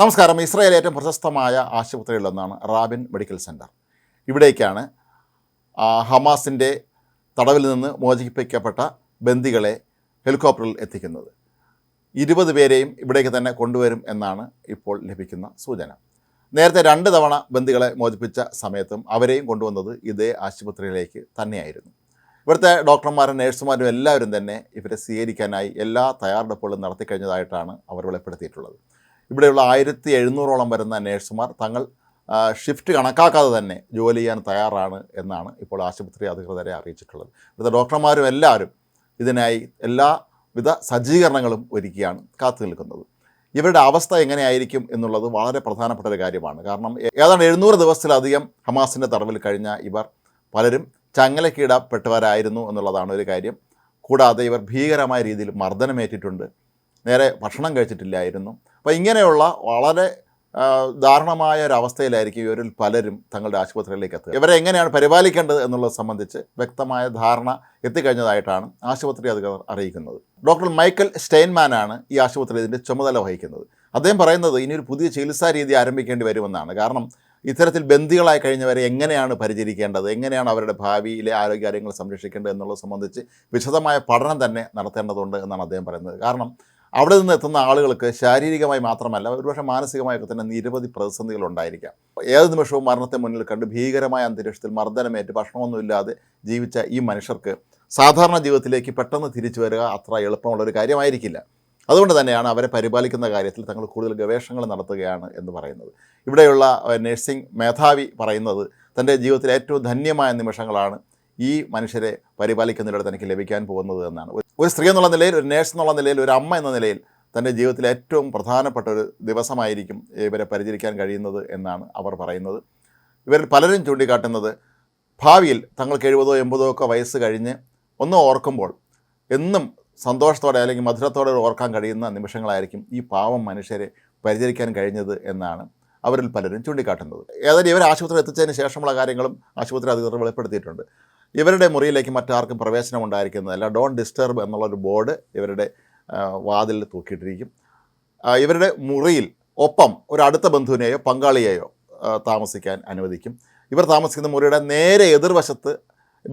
നമസ്കാരം. ഇസ്രായേൽ ഏറ്റവും പ്രശസ്തമായ ആശുപത്രികളിലൊന്നാണ് റാബിൻ മെഡിക്കൽ സെന്റർ ഇവിടേക്കാണ് ഹമാസിന്റെ തടവിൽ നിന്ന് മോചിപ്പിക്കപ്പെട്ട ബന്ദികളെ ഹെലികോപ്റ്ററിൽ എത്തിക്കുന്നത്. ഇരുപത് പേരെയും ഇവിടേക്ക് തന്നെ കൊണ്ടുവരും എന്നാണ് ഇപ്പോൾ ലഭിക്കുന്ന സൂചന. നേരത്തെ രണ്ട് തവണ ബന്ദികളെ മോചിപ്പിച്ച സമയത്തും അവരെയും കൊണ്ടുവന്നത് ഇതേ ആശുപത്രിയിലേക്ക് തന്നെയായിരുന്നു. ഇവിടുത്തെ ഡോക്ടർമാരും നേഴ്സുമാരും എല്ലാവരും തന്നെ ഇവരെ സ്വീകരിക്കാനായി എല്ലാ തയ്യാറെടുപ്പുകളും നടത്തിക്കഴിഞ്ഞതായിട്ടാണ് അവർ വെളിപ്പെടുത്തിയിട്ടുള്ളത്. ഇവിടെയുള്ള ആയിരത്തി എഴുന്നൂറോളം വരുന്ന നേഴ്സുമാർ തങ്ങൾ ഷിഫ്റ്റ് കണക്കാക്കാതെ തന്നെ ജോലി ചെയ്യാൻ തയ്യാറാണ് എന്നാണ് ഇപ്പോൾ ആശുപത്രി അധികൃതരെ അറിയിച്ചിട്ടുള്ളത്. ഇവിടുത്തെ ഡോക്ടർമാരും എല്ലാവരും ഇതിനായി എല്ലാവിധ സജ്ജീകരണങ്ങളും ഒരുക്കിയാണ് കാത്തു നിൽക്കുന്നത്. ഇവരുടെ അവസ്ഥ എങ്ങനെയായിരിക്കും എന്നുള്ളത് വളരെ പ്രധാനപ്പെട്ട ഒരു കാര്യമാണ്. കാരണം ഏതാണ്ട് എഴുന്നൂറ് ദിവസത്തിലധികം ഹമാസിന്റെ തടവിൽ കഴിഞ്ഞ ഇവർ പലരും ചങ്ങലക്കീടപ്പെട്ടവരായിരുന്നു എന്നുള്ളതാണ് ഒരു കാര്യം. കൂടാതെ ഇവർ ഭീകരമായ രീതിയിൽ മർദ്ദനമേറ്റിട്ടുണ്ട്. നേരെ ഭക്ഷണം കഴിച്ചിട്ടില്ലായിരുന്നു. അപ്പോൾ ഇങ്ങനെയുള്ള വളരെ ദാരുണമായ ഒരവസ്ഥയിലായിരിക്കും ഇവരിൽ പലരും തങ്ങളുടെ ആശുപത്രിയിലേക്ക് എത്തുക. ഇവരെ എങ്ങനെയാണ് പരിപാലിക്കേണ്ടത് എന്നുള്ളത് സംബന്ധിച്ച് വ്യക്തമായ ധാരണ എത്തിക്കഴിഞ്ഞതായിട്ടാണ് ആശുപത്രി അധികൃതർ അറിയിക്കുന്നത്. ഡോക്ടർ മൈക്കൽ സ്റ്റെയിൻമാനാണ് ഈ ആശുപത്രി ഇതിന്റെ ചുമതല വഹിക്കുന്നത്. അദ്ദേഹം പറയുന്നത് ഇനിയൊരു പുതിയ ചികിത്സാ രീതി ആരംഭിക്കേണ്ടി വരുമെന്നാണ്. കാരണം ഇത്തരത്തിൽ ബന്ധികളായി കഴിഞ്ഞവരെ എങ്ങനെയാണ് പരിചരിക്കേണ്ടത്? എങ്ങനെയാണ് അവരുടെ ഭാവിയിലെ ആരോഗ്യകാര്യങ്ങൾ സംരക്ഷിക്കേണ്ടത് എന്നുള്ളത് സംബന്ധിച്ച് വിശദമായ പഠനം തന്നെ നടത്തേണ്ടതുണ്ട് എന്നാണ് അദ്ദേഹം പറയുന്നത്. കാരണം അവിടെ നിന്ന് എത്തുന്ന ആളുകൾക്ക് ശാരീരികമായി മാത്രമല്ല ഒരുപക്ഷെ മാനസികമായൊക്കെ തന്നെ നിരവധി പ്രതിസന്ധികൾ ഉണ്ടായിരിക്കാം. ഏത് നിമിഷവും മരണത്തെ മുന്നിൽ കണ്ട് ഭീകരമായ അന്തരീക്ഷത്തിൽ മർദ്ദനമേറ്റ് ഭക്ഷണമൊന്നുമില്ലാതെ ജീവിച്ച ഈ മനുഷ്യർക്ക് സാധാരണ ജീവിതത്തിലേക്ക് പെട്ടെന്ന് തിരിച്ചു വരിക അത്ര എളുപ്പമുള്ളൊരു കാര്യമായിരിക്കില്ല. അതുകൊണ്ട് തന്നെയാണ് അവരെ പരിപാലിക്കുന്ന കാര്യത്തിൽ തങ്ങൾ കൂടുതൽ ഗവേഷണങ്ങൾ നടത്തുകയാണ് എന്ന് പറയുന്നത്. ഇവിടെയുള്ള നഴ്സിംഗ് മേധാവി പറയുന്നത് തന്റെ ജീവിതത്തിലെ ഏറ്റവും ധന്യമായ നിമിഷങ്ങളാണ് ഈ മനുഷ്യരെ പരിപാലിക്കുന്നതിലൂടെ തനിക്ക് ലഭിക്കാൻ പോകുന്നത് എന്നാണ്. ഒരു- സ്ത്രീ എന്നുള്ള നിലയിൽ ഒരു നേഴ്സ് എന്നുള്ള നിലയിൽ ഒരു അമ്മ എന്ന നിലയിൽ തന്റെ ജീവിതത്തിലെ ഏറ്റവും പ്രധാനപ്പെട്ട ഒരു ദിവസമായിരിക്കും ഇവരെ പരിചരിക്കാൻ കഴിയുന്നത് എന്നാണ് അവർ പറയുന്നത്. ഇവരിൽ പലരും ചൂണ്ടിക്കാട്ടുന്നത് ഭാവിയിൽ തങ്ങൾക്ക് എഴുപതോ എൺപതോ ഒക്കെ വയസ്സ് കഴിഞ്ഞ് ഒന്ന് ഓർക്കുമ്പോൾ എന്നും സന്തോഷത്തോടെ അല്ലെങ്കിൽ മധുരത്തോടെ ഓർക്കാൻ കഴിയുന്ന നിമിഷങ്ങളായിരിക്കും ഈ പാവം മനുഷ്യരെ പരിചരിക്കാൻ കഴിഞ്ഞത് എന്നാണ് അവരിൽ പലരും ചൂണ്ടിക്കാട്ടുന്നത്. ഏതായാലും ഇവർ ആശുപത്രിയിൽ എത്തിച്ചതിന് ശേഷമുള്ള കാര്യങ്ങളും ആശുപത്രി അധികൃതർ വെളിപ്പെടുത്തിയിട്ടുണ്ട്. ഇവരുടെ മുറിയിലേക്ക് മറ്റാർക്കും പ്രവേശനം ഉണ്ടായിരിക്കുന്നതല്ല ഡോൺ ഡിസ്റ്റർബ് എന്നുള്ളൊരു ബോർഡ് ഇവരുടെ വാതിൽ തൂക്കിയിട്ടിരിക്കും. ഇവരുടെ മുറിയിൽ ഒപ്പം ഒരു അടുത്ത ബന്ധുവിനെയോ പങ്കാളിയെയോ താമസിക്കാൻ അനുവദിക്കും. ഇവർ താമസിക്കുന്ന മുറിയുടെ നേരെ എതിർവശത്ത്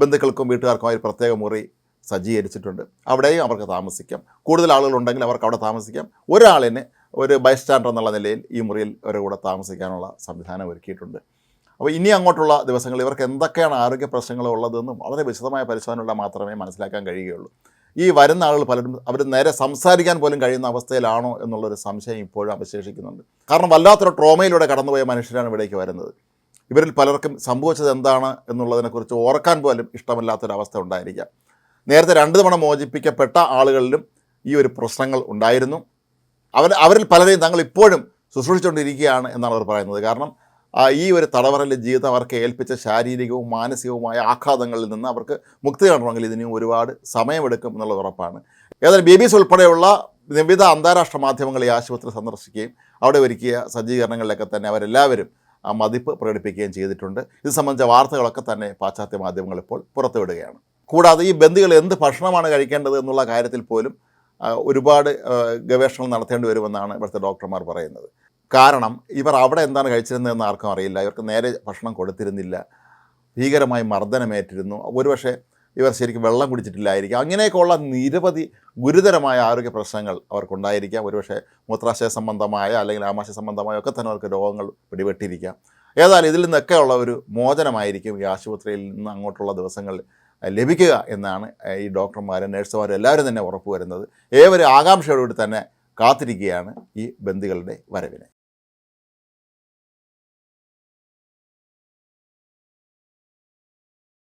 ബന്ധുക്കൾക്കും വീട്ടുകാർക്കും ഒരു പ്രത്യേക മുറി സജ്ജീകരിച്ചിട്ടുണ്ട്. അവിടെയും അവർക്ക് താമസിക്കാം. കൂടുതൽ ആളുകളുണ്ടെങ്കിൽ അവർക്ക് അവിടെ താമസിക്കാം. ഒരാളിന് ഒരു ബൈസ്റ്റാൻഡർ എന്നുള്ള നിലയിൽ ഈ മുറിയിൽ അവരുടെ കൂടെ താമസിക്കാനുള്ള സംവിധാനം ഒരുക്കിയിട്ടുണ്ട്. അപ്പോൾ ഇനി അങ്ങോട്ടുള്ള ദിവസങ്ങളിൽ ഇവർക്ക് എന്തൊക്കെയാണ് ആരോഗ്യ പ്രശ്നങ്ങൾ ഉള്ളതെന്നും വളരെ വിശദമായ പരിശോധനയുള്ള മാത്രമേ മനസ്സിലാക്കാൻ കഴിയുകയുള്ളൂ. ഈ വരുന്ന ആളുകൾ പലരും അവർ നേരെ സംസാരിക്കാൻ പോലും കഴിയുന്ന അവസ്ഥയിലാണോ എന്നുള്ളൊരു സംശയം ഇപ്പോഴും അവശേഷിക്കുന്നുണ്ട്. കാരണം വല്ലാത്തൊരു ട്രോമയിലൂടെ കടന്നുപോയ മനുഷ്യരാണ് ഇവിടേക്ക് വരുന്നത്. ഇവരിൽ പലർക്കും സംഭവിച്ചത് എന്താണ് എന്നുള്ളതിനെക്കുറിച്ച് ഓർക്കാൻ പോലും ഇഷ്ടമില്ലാത്തൊരവസ്ഥ ഉണ്ടായിരിക്കാം. നേരത്തെ രണ്ട് തവണ മോചിപ്പിക്കപ്പെട്ട ആളുകളിലും ഈ ഒരു പ്രശ്നങ്ങൾ ഉണ്ടായിരുന്നു. അവർ അവരിൽ പലരെയും തങ്ങൾ ഇപ്പോഴും ശുശ്രൂഷിച്ചുകൊണ്ടിരിക്കുകയാണ് എന്നാണ് അവർ പറയുന്നത്. കാരണം ഈ ഒരു തടവറയിലെ ജീവിതം അവർക്ക് ഏൽപ്പിച്ച ശാരീരികവും മാനസികവുമായ ആഘാതങ്ങളിൽ നിന്ന് അവർക്ക് മുക്തി കാണണമെങ്കിൽ ഇതിനും ഒരുപാട് സമയമെടുക്കും എന്നുള്ളത് ഉറപ്പാണ്. ഏതായാലും ബി ബി സി ഉൾപ്പെടെയുള്ള വിവിധ അന്താരാഷ്ട്ര മാധ്യമങ്ങൾ ഈ ആശുപത്രി സന്ദർശിക്കുകയും അവിടെ ഒരുക്കിയ സജ്ജീകരണങ്ങളിലൊക്കെ തന്നെ അവരെല്ലാവരും ആ മതിപ്പ് പ്രകടിപ്പിക്കുകയും ചെയ്തിട്ടുണ്ട്. ഇത് സംബന്ധിച്ച വാർത്തകളൊക്കെ തന്നെ പാശ്ചാത്യ മാധ്യമങ്ങൾ ഇപ്പോൾ പുറത്തുവിടുകയാണ്. കൂടാതെ ഈ ബന്ദികൾ എന്ത് ഭക്ഷണമാണ് കഴിക്കേണ്ടത് എന്നുള്ള കാര്യത്തിൽ പോലും ഒരുപാട് ഗവേഷണം ഗവേഷണങ്ങൾ നടത്തേണ്ടി വരുമെന്നാണ് ഇവിടുത്തെ ഡോക്ടർമാർ പറയുന്നത്. കാരണം ഇവർ അവിടെ എന്താണ് കഴിച്ചിരുന്നതെന്ന് ആർക്കും അറിയില്ല. ഇവർക്ക് നേരെ ഭക്ഷണം കൊടുത്തിരുന്നില്ല. ഭീകരമായി മർദ്ദനമേറ്റിരുന്നു. ഒരുപക്ഷെ ഇവർ ശരിക്കും വെള്ളം കുടിച്ചിട്ടില്ലായിരിക്കാം. അങ്ങനെയൊക്കെയുള്ള നിരവധി ഗുരുതരമായ ആരോഗ്യ പ്രശ്നങ്ങൾ അവർക്കുണ്ടായിരിക്കാം. ഒരുപക്ഷെ മൂത്രാശയ സംബന്ധമായ അല്ലെങ്കിൽ ആമാശയ സംബന്ധമായ ഒക്കെ തന്നെ അവർക്ക് രോഗങ്ങൾ പിടിപെട്ടിരിക്കാം. ഏതായാലും ഇതിൽ നിന്നൊക്കെയുള്ള ഒരു മോചനമായിരിക്കും ഈ ആശുപത്രിയിൽ നിന്ന് അങ്ങോട്ടുള്ള ദിവസങ്ങളിൽ ലഭിക്കുക എന്നാണ് ഈ ഡോക്ടർമാരും നഴ്സുമാരും എല്ലാവരും തന്നെ ഉറപ്പുവരുന്നത്. ഏവരും ആകാംക്ഷയോടുകൂടി തന്നെ കാത്തിരിക്കുകയാണ് ഈ ബന്ദികളുടെ വരവിനെ.